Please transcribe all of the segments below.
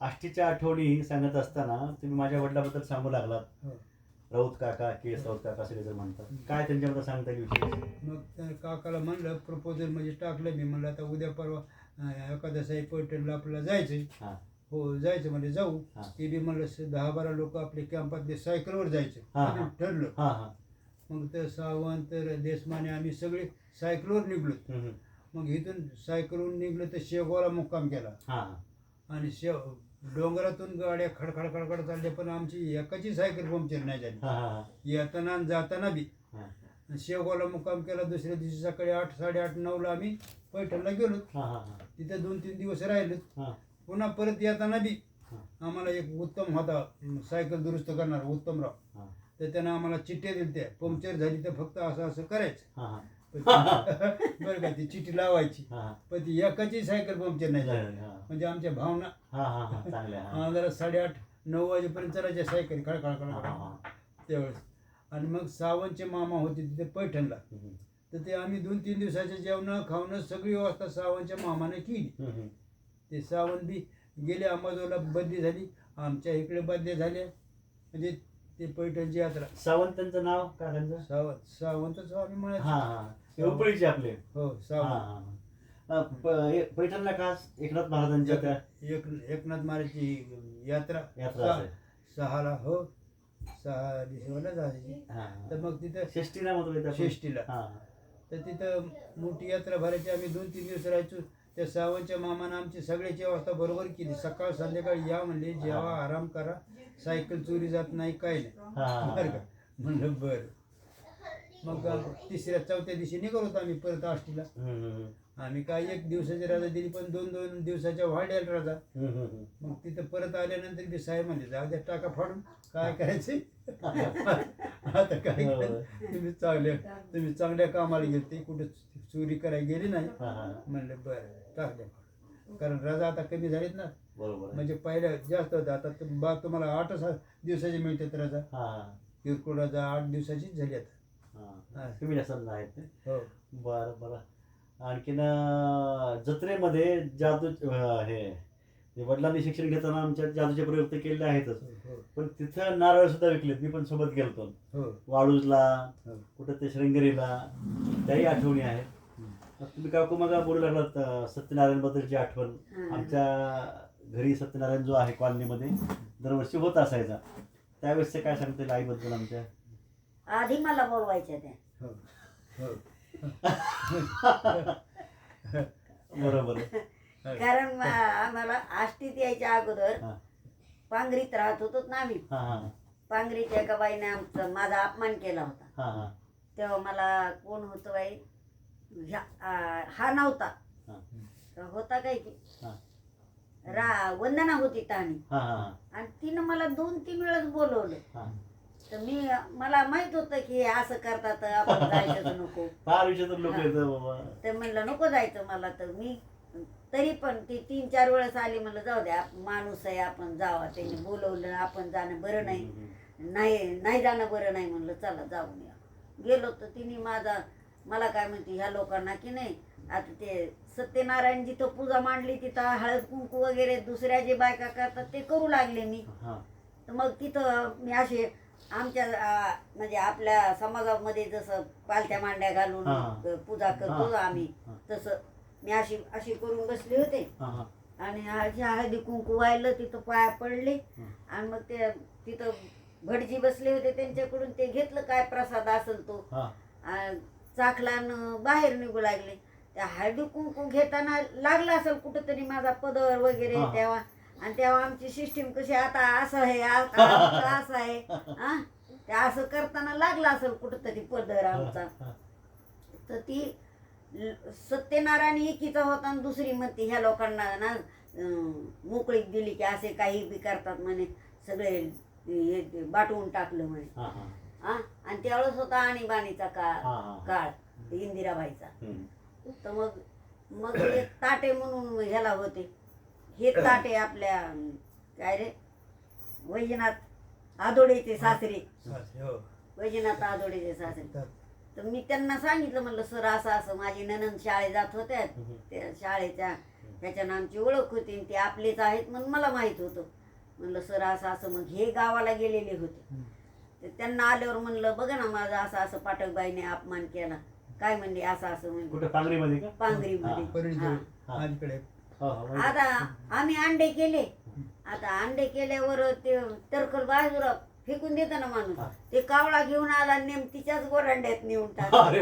आष्टीच्या आठवणी सांगत असताना तुम्ही माझ्या वडिलाबद्दल सांगू लागलात. हो. राऊत काका केस राऊत काका सगळे जण म्हणतात. काय त्यांच्याबद्दल सांगता येईल विशेष? मग त्या काकाला म्हणलं प्रपोजल म्हणजे टाकलं मी. म्हणलं आता उद्या परवा एखाद्या साई पैठणला आपल्याला जायचं हा. हो जायचं म्हणजे जाऊ. हा. ते बी म्हणलं दहा बारा लोक आपले कॅम्पातले सायकलवर जायचं. हा, हा. ठरलं. हा हा. मग तर सावंत तर देशमाने आम्ही सगळे सायकलवर निघलो. हम्म, हम्म. मग इथून सायकलवरून निघलो तर शेगावला मुक्काम केला. हा हा. आणि शेव डोंगरातून गाड्या खडखड खडखड चालल्या पण आमची एकाची सायकल पंक्चर नाही झाली. येताना आणि जाताना बी. शेवगावला मुक्काम केला दुसऱ्या दिवशी सकाळी आठ साडेआठ नऊला आम्ही पैठणला गेलो. तिथे दोन तीन दिवस राहिलो. हा. पुन्हा परत येताना बी. आम्हाला एक उत्तम होता सायकल दुरुस्त करणार उत्तमराव. तर त्यानं आम्हाला चिठ्ठ्या दिल्या पंक्चर झाली तर फक्त असं असं करायचं. पण ती- बरं का ती चिठ्ठी लावायची. हा. हा पण ती एकाची सायकल पंक्चर नाही झाली. हा. म्हणजे आमच्या भावना. हा हा हा चांगले हा. जरा साडेआठ नऊ वाजेपर्यंत चालायच्या सायकल खळखळ हा, हा. त्यावेळेस आणि मग सावंतचे मामा होते तिथे पैठणला. हम्म, तर ते आम्ही दोन तीन दिवसाच्या जेवण खावणं सगळी व्यवस्था सावंतच्या मामाने केली. हम्म. ते सावंत बी गेले अंबाजोला बदली झाली. आमच्या इकडे बदल्या झाल्या. म्हणजे ते पैठणची यात्रा. सावंत त्यांचं नाव काय त्यांचं सावंत सावंतच आम्ही म्हणायचं. हा हे. उपळीचे आपले. हो हा हा हा. प- हे पैठणला खास एकनाथ महाराजांच्या त्या एक एकनाथ महाराजची यात्रा. यात्रा सहा-. सहाला हो सहा डिसेंबरला जायची. हा. तर मग तिथं षष्टी नाव होतं त्या षष्टीला हा. तर तिथं मोठी यात्रा भरायची. आम्ही दोन तीन दिवस राहायचो. त्या सावंतच्या मामानं आमची सगळ्याची व्यवस्था बरोबर केली. सकाळ संध्याकाळी या म्हणले जेवा आराम करा. सायकल चोरी जात नाही काय नाही. हा. बरं का? म्हणलं बरं. मग तिसऱ्या चौथ्या दिवशी निघत होतो आम्ही परत आष्टीला आम्ही काय एक दिवसाची रजा दिली पण दोन दोन दिवसाच्या वाढेल रजा. मग तिथं परत आल्यानंतर बी साहेब म्हणले जाऊ द्या टाका फाडून काय करायचंय आता काय हो. करायचं? तुम्ही चांगल्या तुम्ही चांगल्या कामाला गेलते कुठे चोरी करायला गेली नाही. म्हणलं बरं टाक द्या फाडून. कारण रजा आता कमी झालीत ना बरोबर. म्हणजे पहिल्या जास्त होत्या आता बा तुम्हाला आठ दिवसाची मिळतात रजा किरकोळ रजा आठ दिवसाचीच झाली आता. तुम्ही जास्त आहेत ते. हो. बरं बरं. आणखीन जत्रेमध्ये जादू हे हे वडिलांनी शिक्षण घेताना आमच्या जादूचे प्रयोग तर केले आहेतच. हो पण तिथं नारळ सुद्धा विकलेत. मी पण सोबत गेलतो. हो. वाळूजला हो. कुठं ते श्रंगेरीला त्याही आठवणी आहेत. तुम्ही काकू मग बोलू लागलात सत्यनारायण बद्दलची आठवण. आमच्या घरी सत्यनारायण जो आहे कॉलनीमध्ये दरवर्षी होत असायचा. त्यावेळेस ते काय सांगता येईल आईबद्दल आमच्या? आधी मला बोलवायच्या त्या. हो हो. बरोबर आहे. कारण मा- आम्हाला आष्टीत यायच्या अगोदर हा. पांगरीत राहत होतो ना आम्ही. हा हा. पांगरीत एका बाईने आमचा माझा अपमान केला होता. हा हा. तेव्हा मला कोण होतं बाई? ह्या- आ, हा नव्हता. हा. तर होता काय की? हा. रा वंदना होती ताणी हा हा आणि तिनं मला दोन तीन वेळेस बोलवलं. हा. तर मी मला माहीत होतं की हे असं करतात आपण जायचं नको. फार लोक येतं बाबा. तर म्हणलं नको जायचं मला. तर मी तरी पण ती तीन चार वेळेस आली म्हणलं जाऊ द्या माणूस आहे आपण जावा. त्यांनी बोलवलं आपण जाणं बरं नाही. नाही नाही जाणं बरं नाही म्हणलं चला जाऊन या. गेलो तर तिने माझा मला काय म्हणते ह्या लोकांना की नाही आता ते सत्यनारायण जिथं पूजा मांडली तिथं हळद कुंकू वगैरे दुसऱ्या जे बायका करतात ते करू लागले मी. तर मग तिथं मी असे आमच्या म्हणजे आपल्या समाजामध्ये जसं पालथ्या मांड्या घालून पूजा करतो. आम्ही. तसं मी अशी अशी करून बसले होते आणि अशी हळदी कुंकू व्हायला तिथं पाया पडले. आणि मग ते तिथं भटजी बसले होते त्यांच्याकडून ते घेतलं काय प्रसाद असेल तो आणि बाहेर निघू लागले त्या हळदी कुंकू घेताना लागला असेल कुठंतरी माझा पदर वगैरे. तेव्हा आणि तेव्हा आमची सिस्टीम कशी आता असं आहे आ- आ- असं आहे. हा? ते असं करताना लागला असेल कुठंतरी पदर आमचा. तर ती सत्यनारायण एकीचा होता आणि दुसरी म्हणते ह्या लोकांना ना मोकळीक दिली की असे काही बी करतात म्हणे. सगळे हे बाटवून टाकलं म्हणे. हा आणि त्यावेळेस होता आणीबाणीचा काळ काळ इंदिराबाईचा. तर मग मग एक ताटे म्हणून ह्याला होते. हे ताटे आपल्या अं, काय रे? वैजनाथ आदोडेचे सासरे. हो वैजनाथ आदोडेचे सासरे. तर मी त्यांना सांगितलं म्हणलं सर असं असं माझी ननंद शाळेत जात होत्या. त्या शाळेच्या त्याच्यानं आमची ओळख होती आणि ते आपलेच आहेत म्हणून मला माहीत होतं. म्हणलं सर असं असं. मग हे गावाला गेलेले होते. तर त्यांना आल्यावर म्हणलं बघा ना माझा असं असं पाठकबाईने अपमान केला. काय म्हणले असं असं म्हणजे पांगरीमध्ये का? पांगरीमध्ये. आता आम्ही अंडे केले. आता अंडे केल्यावर ते टरकल बाजूला फेकून देतं ना माणूस. ते कावळा घेऊन आला नेम तिच्याच गोरांड्यात नेऊन टाकला. अरे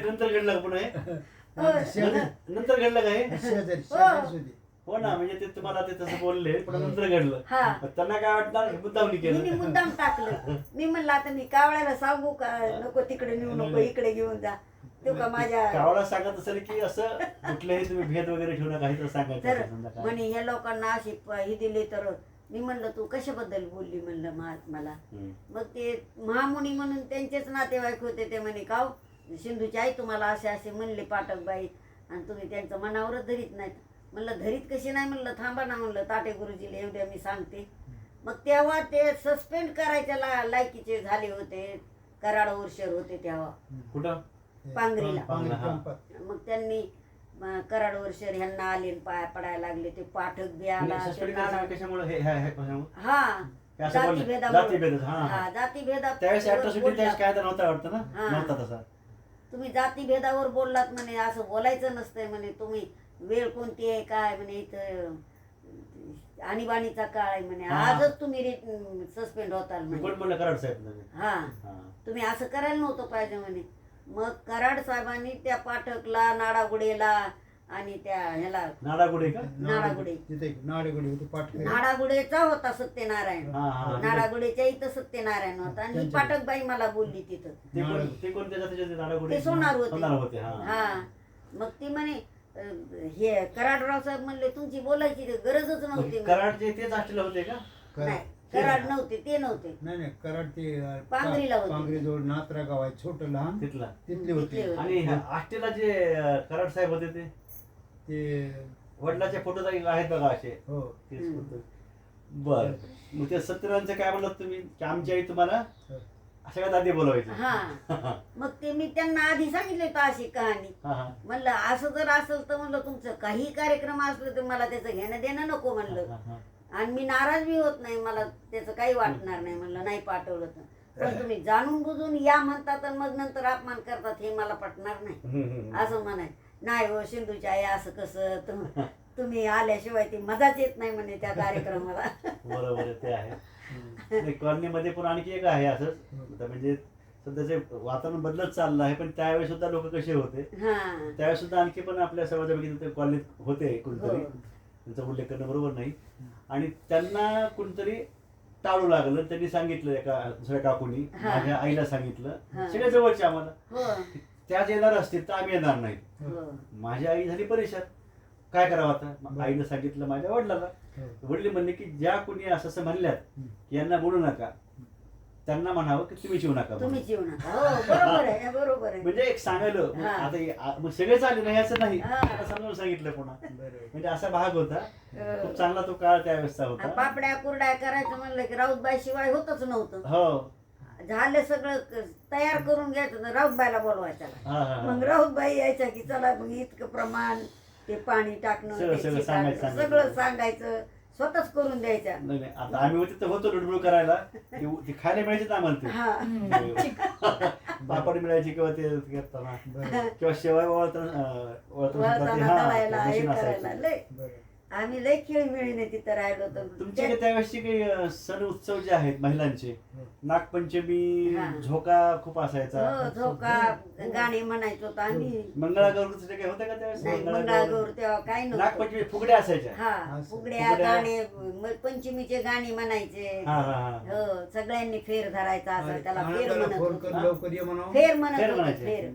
नंतर घडलं का पुन्हा हे? नंतर घडलं का हे? हो. ना म्हणजे ते तुम्हाला ते तसं बोलले पण नंतर घडलं. हा. त्यांना काय वाटणार? हे मुद्दामनी मी केलं मुद्दाम टाकलं. मी म्हणलं आता मी कावळ्याला सांगू का? नको तिकडे नेऊ नको इकडे घेऊन जा. तो का माझ्या कावळा सांगत असेल की असं कुठलेही तुम्ही भेद वगैरे ठेवू नका हे तर सांगायचं तर असेल समजा काय. म्हणे ह्या लोकांना अशी प- ही दिली तर मी म्हणलं तू कशाबद्दल बोलली? म्हणलं महात्माला. हम्म. मग ते महामुनी म्हणून त्यांचेच नातेवाईक होते ते म्हणे काव सिंधूची आई तुम्हाला असे असे म्हणले पाठकबाई आणि तुम्ही त्यांचं मनावरच धरीत नाहीत. म्हणलं धरीत कशी नाही? म्हणलं थांबा ना म्हणलं ताटे गुरुजीला एवढ्या मी सांगते. मग तेव्हा ते सस्पेंड करायच्या ला लायकीचे झाले होते कराड वर्षर होते तेव्हा. कुठं? पांगरीला. पांगरी हा. पंपात. मग त्यांनी म, कराड वर्षर ह्यांना आले पाया पडायला लागले ते पाठक बी आला ते सस्पेंड नाना- करायचं कशामुळे हे हे- हे कशामुळे हा हे असं बोलले. जातीभेदामुळे. जातीभेद हा हा जातीभेदा त्यावेळेस ऍट्रॉसिटी त्यावेळेस बोललात. काय तर नव्हता वाटतं ना हा. नव्हता तसा तुम्ही जातीभेदावर बोललात म्हणे असं बोलायचं नसतंय म्हणे तुम्ही वेळ कोणती आहे काय म्हणे इथं आणीबाणीचा काळ आहे म्हणे हा. आजच तुम्ही सस्पेंड होताल मी कोण म्हणे म्हणलं कराड साहेब म्हणजे? हा हा. तुम्ही असं करायला नव्हतं पाहिजे म्हणे मग कराड साहेबांनी त्या पाठकला नाडागुडेला आणि त्या ह्याला नाडागुडे का? नाडागुडे. तिथे एक नाडागुडी होती पाठवे नाडागुडेचा होता सत्यनारायण. हा हा. नाडागुडेच्या इथं सत्यनारायण होता आणि ही पाठकबाई मला बोलली तिथं. ते कोण ते कोणत्या जातीचे होते? नाडागुडे ते सोनार होते. सोनार होते हा. हा. मग ती म्हणे अं, हे कराडराव साहेब म्हणले तुमची बोलायची ते गरजच नव्हती. म्हणे. कराडचे तेच हॉस्टेल होते का? नाही. कराड नव्हते ते नव्हते. नाही नाही कराड ते अं, पांगरीला होती. पांगरी जवळ नात्रा गाव आहे छोट लहान. तिथला. तिथली होती. तिथली होती. आणि हॉस्टेलला जे अं, कराड साहेब होते ते? ते वडिलाचे फोटो आहेत बघा असे. हो. तेच हम्म. बर. मग ते सत्यनारायणचं काय म्हणलं तुम्ही? की आमची आई तुम्हाला हो. सगळ्यात आधी बोलवायची. हा. मग ते मी त्यांना आधी सांगितले होतं अशी कहाणी. हा. म्हणलं असं जर असेल तर म्हणलं तुमचं काही कार्यक्रम असलं तर मला त्याचं घेणं देणं नको म्हणलं. हा, हा. आणि मी नाराज बी होत नाही मला त्याचं काही वाटणार नाही म्हणलं नाही पाठवलं तर. पण तुम्ही जाणून बुजून या म्हणतात आणि मग नंतर अपमान करतात हे मला पटणार नाही. असं म्हणाय नाही हो सिंधूची आई असं कसं तुम- तुम्ही आल्याशिवाय ती मजाच येत नाही म्हणे त्या कार्यक्रमाला. बरोबर ते आहे. कॉलनीमध्ये पण आणखी एक आहे असंच. म्हणजे सध्याचे वातावरण बदलत चाललं आहे पण त्यावेळेस सुद्धा लोक कसे होते? हा. त्यावेळेस सुद्धा आणखी पण आपल्या ते कॉलनीत होते कोणतरी. हो. त्यांचा उल्लेख करणं बरोबर नाही. आणि त्यांना कोणतरी टाळू लागलं त्यांनी सांगितलं एका दुसऱ्या काकूनी हा. माझ्या आईला सांगितलं हा. सगळ्या जवळचे आम्हाला हो त्याच येणार असतील तर आम्ही येणार नाही हो माझी आई झाली परेशान काय करावं आता मग बरं. आईनं सांगितलं माझ्या वडिलाला हो. वडील म्हणले की ज्या कोणी असं असं म्हणल्यात. की यांना बोलू नका त्यांना म्हणावं की तुम्ही शिवू नका म्हणून. तुम्ही जीव नका हो बरोबर आहे बरोबर आहे म्हणजे एक सांगायला मग हा. आता हे- आ- मग सगळेच आले नाही असं नाही हा. आता समजावून सांगितलं पुन्हा बरोबर म्हणजे असा भाग होता हो. खूप चांगला तो काळ त्यावेळेसचा आणि होता पापड्या कुरड्या करायचं म्हणलं की राऊतबाई शिवाय होतच नव्हतं हो झालं सगळं क- तयार करून घ्यायचं तर राऊतबाईला बोलवायचं हा हा मग हा. राऊतबाई यायच्या की चला मग इतकं प्रमाण ते पाणी टाकणं सगळं- सगळं सांगायचं. सगळं सांगायचं स्वतःच करून द्यायच्या नाही नाही आता आम्ही होते तर होतो लुडबुड करायला. ते ते खायला मिळायचे ना आम्हाला ते. हा. पापड मिळायचे किंवा ते करताना. किंवा शेवाय वळताना अं, वळताना सुद्धा ते- वळताना तळायला ते हे machine करायला असायचं. लय आम्ही लय खेळीमेळीने तिथं राहिलो तुमचे तर काही त्यावेळेसचे काही सण उत्सव जे आहेत महिलांचे नागपंचमी हा. झोका खूप असायचा हो झोका गाणी म्हणायचो तर आम्ही मंगळागौर काही होतं का त्यावेळेस नाही मंगळागौर तेव्हा काय नव्हतं नागपंचमी फुगड्या असायच्या हा. फुगड्या फुगड्या. गाणे म- पंचमीचे गाणी म्हणायचे हा हा हा हो सगळ्यांनी फेर धरायचा असं त्याला फेर म्हणत फोन होते. कर लवकर ये म्हणावं फेर म्हणत फेर होते म्हणायचे. फेर.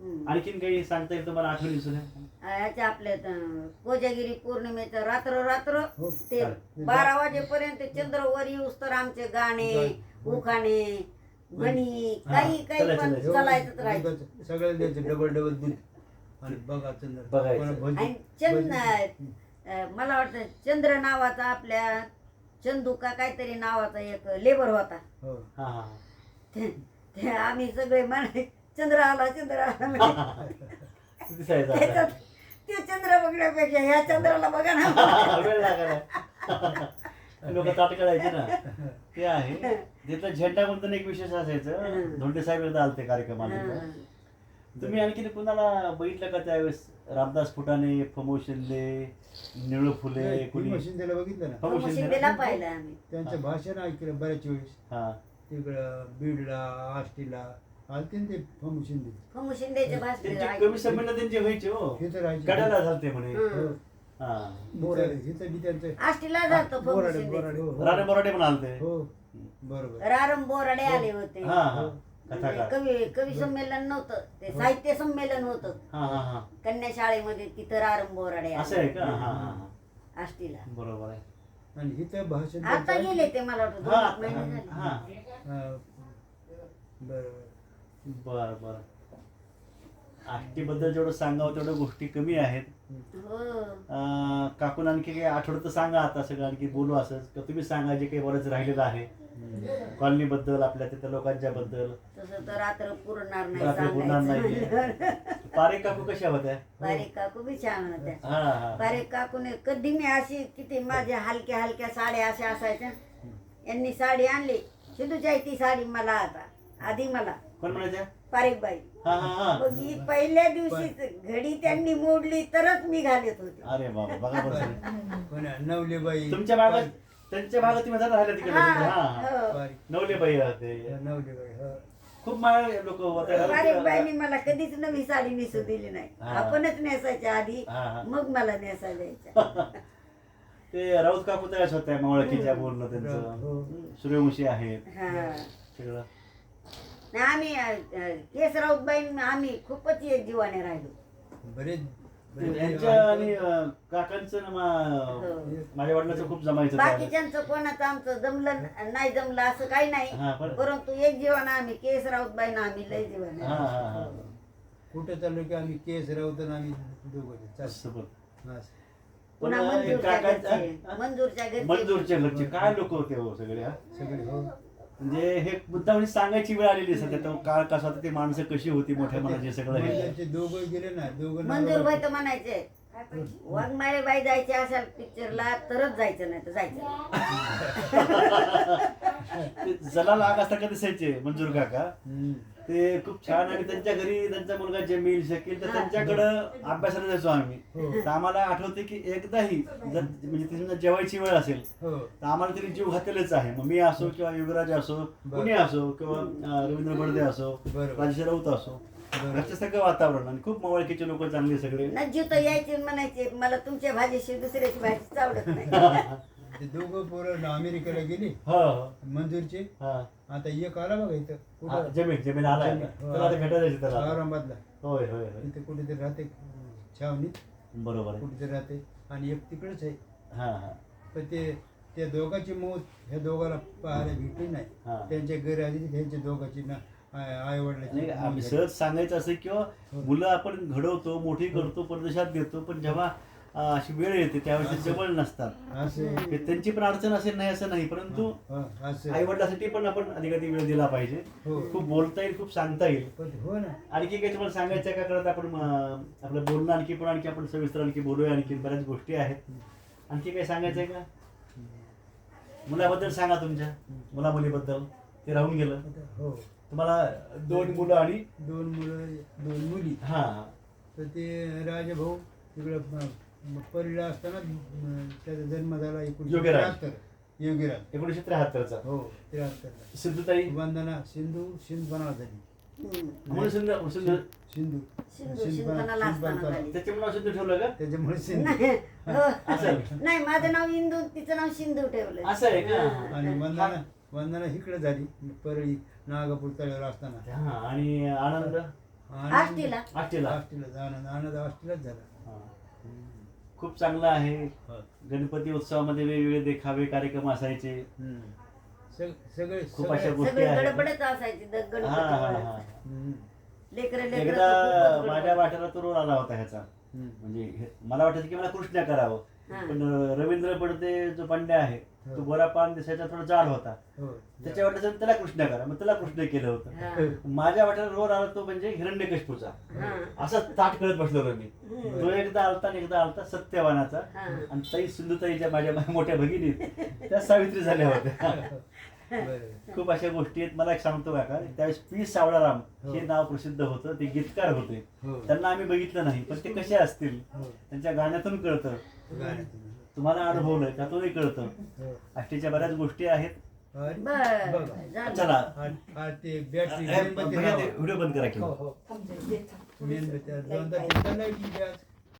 आणखीन काही सांगता येईल तुम्हाला आठवणी सुद्धा ह्याच्या आपल्या अं, कोजागिरी पौर्णिमेचं रात्र रात्र हो. ते. बारा वाजेपर्यंत चंद्र वर येऊस तर आमचे गाणे गाणे. उखाणे म्हणी हा, काही काही चलायचं, पण चलायचं. चालायचंच राहायचं द्यायचं डबल डबल दूध आणि बघा चंद्र बघायचं. कोणा भजी- आणि चंद भजी- अं, मला वाटतं चंद्र नावाचा आपल्या चंदू का काहीतरी नावाचा एक लेबर होता हो हा हा ते ते आम्ही सगळे म्हणाय चंद्र आला चंद्र आला म्हणे. दिसायचं. त्याच्यात आता. ते चंद्र बघण्यापेक्षा ह्या चंद्राला बघा ना. वेळ लोक ताट करायचे ना. ते आहे. तिथं झेंडा म्हणून एक विशेष असायचं. हं. धोंडे साहेब एकदा आलते कार्यक्रमाला. तुम्ही आणखी कुणाला बघितलं का त्यावेळेस? रामदास फुटाणे फमो शिंदे निळू फुले कुणी? शिंदेला बघितलं ना. शिंदे शिंदेला? पाहिलं आम्ही. त्यांचं भाषण ऐकलं बऱ्याच वेळेस. हा. तिकडं बीडला आष्टीला आलते ना ते फमू शिंदे फमू शिंदेचे भाषण त्यांची कवी संमेलन त्यांचे व्हायचे हो. हे तर राहायचे. कडाला झालते म्हणे. हं. हो. हा. बोराडे इथं बी त्यांचं आष्टीला जातो फमू बोराडे शिंदे बोराडे हो, राणे बोराडे पण आलते. हो. बरोबर. रारम बोराडे आले होते. हा हा. म्हणजे कथाकार. कवी कवी संमेलन नव्हतं. ते साहित्य संमेलन होतं. हा हा हा. कन्या शाळेमध्ये तिथं रारम बोराडे असं आले आहे का? हा हा हा. आष्टीला. बरोबर आहे. आणि इथं भाषण आता त्यांचं गेले ते मला वाटतं. दोन हा एक महिने झाले. हा हा. बरोबर बर बर. बद्दल जेवढं सांगावं तेवढ्या गोष्टी कमी आहेत. हो. अं, काकून आणखी काही आठवडं तर सांगा आता सगळं आणखी बोलू असंच. का तुम्ही सांगा जे काही बरंच राहिलेलं आहे. कॉलनी बद्दल आपल्या तिथं लोकांच्या बद्दल तसं तर रात्र पुरणार नाही रात्री पुरणार सांगायचं नाही. पारेख काकू कशा होत्या? बारीक काकू बी छान होत्या. हा हा. बारीक काकूने कधी मी अशी किती माझ्या हलक्या हलक्या साड्या अशा असायच्या. यांनी साडी आणली. सिद्धूच्या ती साडी मला आता आधी मला. कोण बाई हा हा हा. मग ही पहिल्या दिवशी घडी त्यांनी मोडली तरच मी घालत होते. अरे बाबा बघा बरं सगळं. पण नवलेबाई. तुमच्या भागात त्यांच्या भागात तुम्ही जाता राहिल्या तिकडे हा, हा हा. हो. बारीक. नवलेबाई होते नवलेबाई हो. खूप माळ लोक बाईनी मला कधीच नवी साडी नेसू दिली नाही. हा. आपणच नेसायच्या आधी हा, हा. मग मला नेसायला द्यायच्या ते राऊत काकू तयार होत्या मावळकीच्या बोलणं हो. त्यांचं. सूर्यवंशी आहेत. हा. सगळं. नाही आम्ही अ, केसराऊतबाई आम्ही खूपच एक जीवाने राहिलो. बरेच बरेच यांच्या आणि अं, काकांचं ना मा- हो. माझ्या वडिलांचं खूप जमायचं त्यावेळेस. बाकीच्यांचं कोणाचं आमचं जमलं न- नाही जमलं असं काही नाही. हा, परंतु एक जीवाना आम्ही केस राऊतबाई ना आम्ही लय जीवाने हा हा हा. कुठं चाललो की आम्ही केस राहतो आणि आम्ही दोघं चालतो असं बघ. असं. पुन्हा पण हे मंजूरच्या काकांचं- घरचे हा? मंजूरच्या घरचे. मंजूरच्या घरचे. काय लोक होते हो सगळे हा? सगळे हो. म्हणजे हे मुद्दा म्हणजे सांगायची वेळ आलेली सध्या. तो काळ कसा होता ती माणसं कशी होती मोठ्या मनाचे सगळं हे. दोघं गेले ना दोघं मंजूरबाई नवरा- तर म्हणायचे वाघमारे बाई जायचे असाल पिक्चरला तरच जायचं नाही तर जायचं नाही. ते जला लाग असता का दिसायचे मंजूर काका? हम्म. ते खूप छान आणि त्यांच्या घरी त्यांचा मुलगा जमील शकील तर त्यांच्याकडं अभ्यासाला जायचो आम्ही हो. तर आम्हाला आठवते की एकदाही जर म्हणजे ती समजा जेवायची वेळ असेल हो तर आम्हाला तरी जीव घातलेलाच आहे मग मी असो किंवा युवराज असो. कुणी असो किंवा रवींद्र बडदे असो. राजेश राऊत असो. घरचं सगळं वातावरण आणि खूप मवळकीचे लोक चांगले सगळे नज्जू तर यायचे म्हणायचे मला तुमच्या भाजीशी दुसऱ्याची भाजीच आवडत नाही ते दोघं पोरं अमेरिकेला गेले. हो. हो मंजूरचे हा. आता एक आला बघा इथं. हा, कुठं जमीन जमीन. त्याला आता भेटायला जायचं त्याला. औरंगाबादला. होय होय होय. इथे कुठेतरी राहते छावणीत. बरोबर आहे. कुठेतरी राहते. आणि एक तिकडेच आहे. हा हा. पण ते त्या दोघांची मौत ह्या दोघाला पाहायला भेटली हा. नाही त्यांच्या घरी आली त्यांच्या दोघांची ना आई आणि वडिलांची आम्ही सहज सांगायचं असं किंवा मुलं आपण घडवतो मोठी करतो परदेशात देतो पण जेव्हा अशी वेळ येते त्यावेळेस ते जवळ नसतात. असं. हे त्यांची पण अडचण असेल नाही असं नाही परंतु हा, असं. आई वडिलांसाठी पण आपण अधिक अधिक वेळ दिला पाहिजे. हो. खूप बोलता येईल खूप सांगता येईल. पण हो ना. आणखी काही तुम्हाला सांगायचं का? करत आपण अं, आपलं बोलणं आणखी पण आणखी आपण सविस्तर आणखी बोलूया आणखी बऱ्याच गोष्टी आहेत. आणखी काही सांगायचं आहे का? मुलाबद्दल सांगा तुमच्या मुला मुलीबद्दल ते राहून गेलं. आता हो. तुम्हाला दोन मुलं आणि दोन मुलं दोन मुली. हा. तर ते राजाभाऊ तिकडं म- परिला असताना म, त्याचा जन्म झाला एकोणीसशे योगीराज. त्र्याहत्तर. योगीराज. एकोणीशे त्र्याहत्तरचा. हो त्र्याहत्तरला सिद्धुताई वंदना सिंधू सिंधपणा झाली. म्हणून सिंधू? सिंधू? सिंधू. सिंधू सिंधपणाला असताना झाली. त्याच्यामुळे नाव सिंधू ठेवलं का? त्याच्यामुळे सिंधू. नाही हो. असं नाही माझं नाव इंदू तिचं नाव सिंधू ठेवलं असं आहे का? आणि वंदना वंदना इकडे झाली परळी नागापूर तळ्यावर असताना. हा आणि आनंद? आनंद- आष्टीला. आष्टीला. आष्टीला आनंद आनंद आष्टीलाच झाला. हा. खूप चांगलं आहे. हो. गणपती उत्सवामध्ये वेगवेगळे देखावे कार्यक्रम असायचे. सगळे खूप सगळे- अशा गोष्टी आहेत. गडबडच असायची द- हा हा गणपती हा. एकदा लेकर माझ्या वाट्याला तो रोल आला होता ह्याचा. म्हणजे मला वाटायचं की मला कृष्णा करावं. पण रवींद्र पडदे जो पांड्या आहे तो हो. गोरा पान दिसायचा थोडा जाड होता. हो. त्याच्या वाटलं त्याला कृष्ण करा. मग त्याला कृष्ण केलं होतं. हा. माझ्या वाट्याला रोल आला तो म्हणजे हिरण्यकशपूचा हा. असा ताट करत बसलो होतो मी. तो एकदा आलता आणि एकदा आलता सत्यवानाचा. हा. आणि ताई सिंधुताईच्या माझ्या मोठ्या भगिनी त्या सावित्री झाल्या होत्या. बरं. खूप अशा गोष्टी आहेत. मला एक सांगतो काका त्यावेळेस पी. सावळाराम हो. हे नाव प्रसिद्ध होतं. ते गीतकार होते. हो. त्यांना आम्ही बघितलं नाही पण ते कसे असतील? हो. त्यांच्या गाण्यातून कळतं. गाण्यातून. तुम्हाला अनुभवलंय त्यातूनही कळतं. हो. अष्टीच्या बऱ्याच गोष्टी आहेत. चला. ते बॅटरी ते व्हिडिओ बंद करा की हो हो. मेन दोनदा तीनदा लाइट गेली आज?